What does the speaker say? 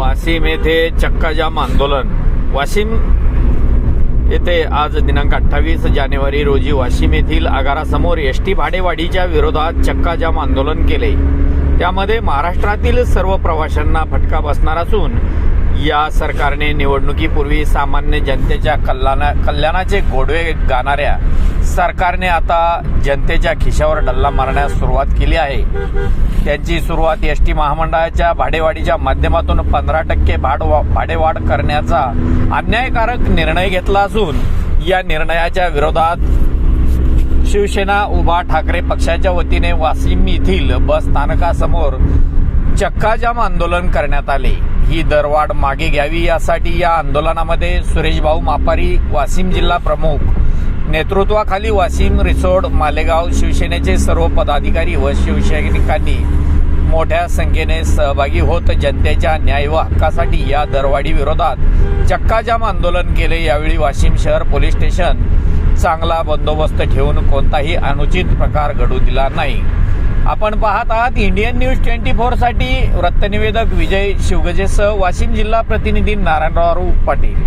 वाशिम येथे चक्काजाम आंदोलन. वाशिम येथे आज दिनांक अठ्ठावीस जानेवारी रोजी वाशिम येथील आगारासमोर एस टी भाडेवाढीच्या विरोधात चक्काजाम आंदोलन केले. त्यामध्ये महाराष्ट्रातील सर्व प्रवाशांना फटका बसणार असून या सरकारने निवडणुकीपूर्वी सामान्य जनतेच्या कल्याणा कल्याणाचे गोडवे गाणाऱ्या सरकारने आता जनतेच्या खिशावर डल्ला मारण्यास सुरुवात केली आहे. त्यांची सुरुवात एस टी महामंडळाच्या भाडेवाढीच्या माध्यमातून पंधरा टक्के भाड भाडेवाढ करण्याचा अन्यायकारक निर्णय घेतला असून या निर्णयाच्या विरोधात शिवसेना उभा ठाकरे पक्षाच्या वतीने वाशिम येथील बस स्थानकासमोर चक्काजाम आंदोलन करण्यात आले. ही दरवाढ मागे घ्यावी यासाठी या आंदोलनामध्ये सुरेशभाऊ मापारी वाशिम जिल्हा प्रमुख नेतृत्वाखाली वाशिम रिसोड मालेगाव शिवसेनेचे सर्व पदाधिकारी व शिवसैनिकांनी मोठ्या संख्येने सहभागी होत जनतेच्या न्याय व हक्कासाठी या दरवाढी विरोधात चक्काजाम आंदोलन केले. यावेळी वाशिम शहर पोलीस स्टेशन चांगला बंदोबस्त ठेवून कोणताही अनुचित प्रकार घडू दिला नाही. आपण पाहत आहात इंडियन न्यूज ट्वेंटी फोरसाठी वृत्तनिवेदक विजय शिवगजेसह वाशिम जिल्हा प्रतिनिधी नारायणराव पाटील.